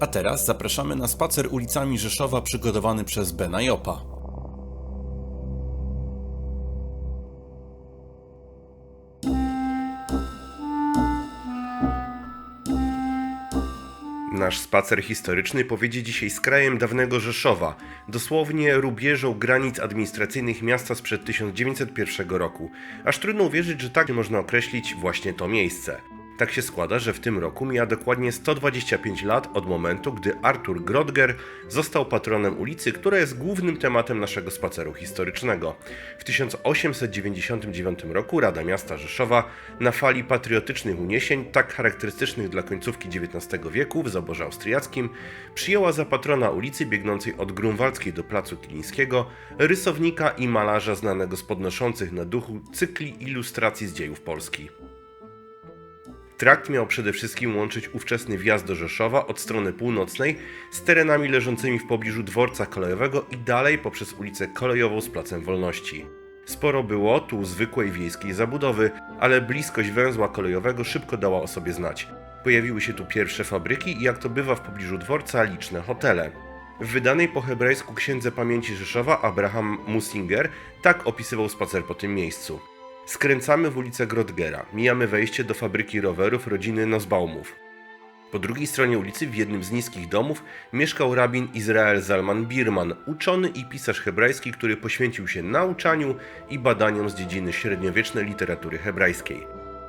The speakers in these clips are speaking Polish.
A teraz zapraszamy na spacer ulicami Rzeszowa przygotowany przez Bena Jopa. Nasz spacer historyczny powiedzie dzisiaj z krajem dawnego Rzeszowa, dosłownie rubieżą granic administracyjnych miasta sprzed 1901 roku. Aż trudno uwierzyć, że tak można określić właśnie to miejsce. Tak się składa, że w tym roku mija dokładnie 125 lat od momentu, gdy Artur Grodger został patronem ulicy, która jest głównym tematem naszego spaceru historycznego. W 1899 roku Rada Miasta Rzeszowa na fali patriotycznych uniesień, tak charakterystycznych dla końcówki XIX wieku w zaborze austriackim, przyjęła za patrona ulicy biegnącej od Grunwaldzkiej do Placu Kilińskiego rysownika i malarza znanego z podnoszących na duchu cykli ilustracji z dziejów Polski. Trakt miał przede wszystkim łączyć ówczesny wjazd do Rzeszowa od strony północnej z terenami leżącymi w pobliżu dworca kolejowego i dalej poprzez ulicę Kolejową z Placem Wolności. Sporo było tu zwykłej wiejskiej zabudowy, ale bliskość węzła kolejowego szybko dała o sobie znać. Pojawiły się tu pierwsze fabryki i jak to bywa w pobliżu dworca liczne hotele. W wydanej po hebrajsku księdze pamięci Rzeszowa Abraham Musinger tak opisywał spacer po tym miejscu. Skręcamy w ulicę Grodgera, mijamy wejście do fabryki rowerów rodziny Nosbaumów. Po drugiej stronie ulicy, w jednym z niskich domów, mieszkał rabin Izrael Zalman Birman, uczony i pisarz hebrajski, który poświęcił się nauczaniu i badaniom z dziedziny średniowiecznej literatury hebrajskiej.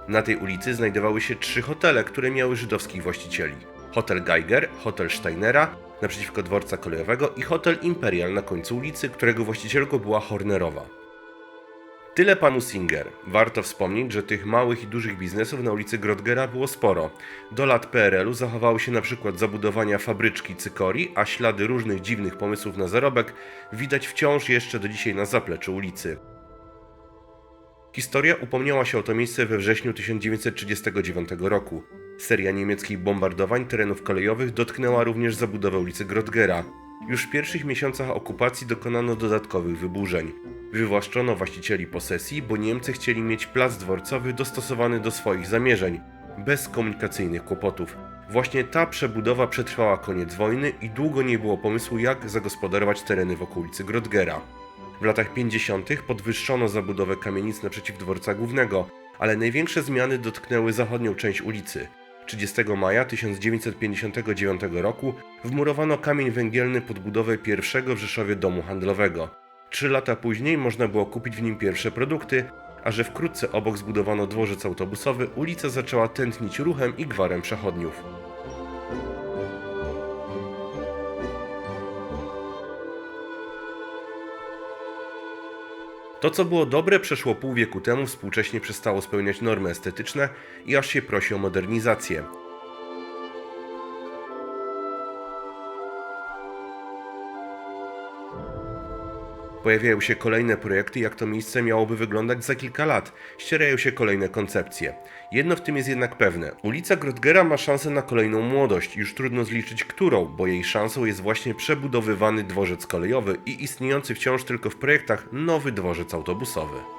Na tej ulicy znajdowały się trzy hotele, które miały żydowskich właścicieli. Hotel Geiger, Hotel Steinera, naprzeciwko dworca kolejowego i Hotel Imperial na końcu ulicy, którego właścicielką była Hornerowa. Tyle panu Singer. Warto wspomnieć, że tych małych i dużych biznesów na ulicy Grodgera było sporo. Do lat PRL-u zachowały się na przykład zabudowania fabryczki cykorii, a ślady różnych dziwnych pomysłów na zarobek widać wciąż jeszcze do dzisiaj na zapleczu ulicy. Historia upomniała się o to miejsce we wrześniu 1939 roku. Seria niemieckich bombardowań terenów kolejowych dotknęła również zabudowę ulicy Grodgera. Już w pierwszych miesiącach okupacji dokonano dodatkowych wyburzeń. Wywłaszczono właścicieli posesji, bo Niemcy chcieli mieć plac dworcowy dostosowany do swoich zamierzeń, bez komunikacyjnych kłopotów. Właśnie ta przebudowa przetrwała koniec wojny i długo nie było pomysłu, jak zagospodarować tereny w okolicy Grodgera. W latach 50. podwyższono zabudowę kamienic naprzeciw dworca głównego, ale największe zmiany dotknęły zachodnią część ulicy. 30 maja 1959 roku wmurowano kamień węgielny pod budowę pierwszego w Rzeszowie domu handlowego. Trzy lata później można było kupić w nim pierwsze produkty, a że wkrótce obok zbudowano dworzec autobusowy, ulica zaczęła tętnić ruchem i gwarem przechodniów. To, co było dobre, przeszło pół wieku temu, współcześnie przestało spełniać normy estetyczne i aż się prosi o modernizację. Pojawiają się kolejne projekty, jak to miejsce miałoby wyglądać za kilka lat. Ścierają się kolejne koncepcje. Jedno w tym jest jednak pewne. Ulica Grodgera ma szansę na kolejną młodość. Już trudno zliczyć którą, bo jej szansą jest właśnie przebudowywany dworzec kolejowy i istniejący wciąż tylko w projektach nowy dworzec autobusowy.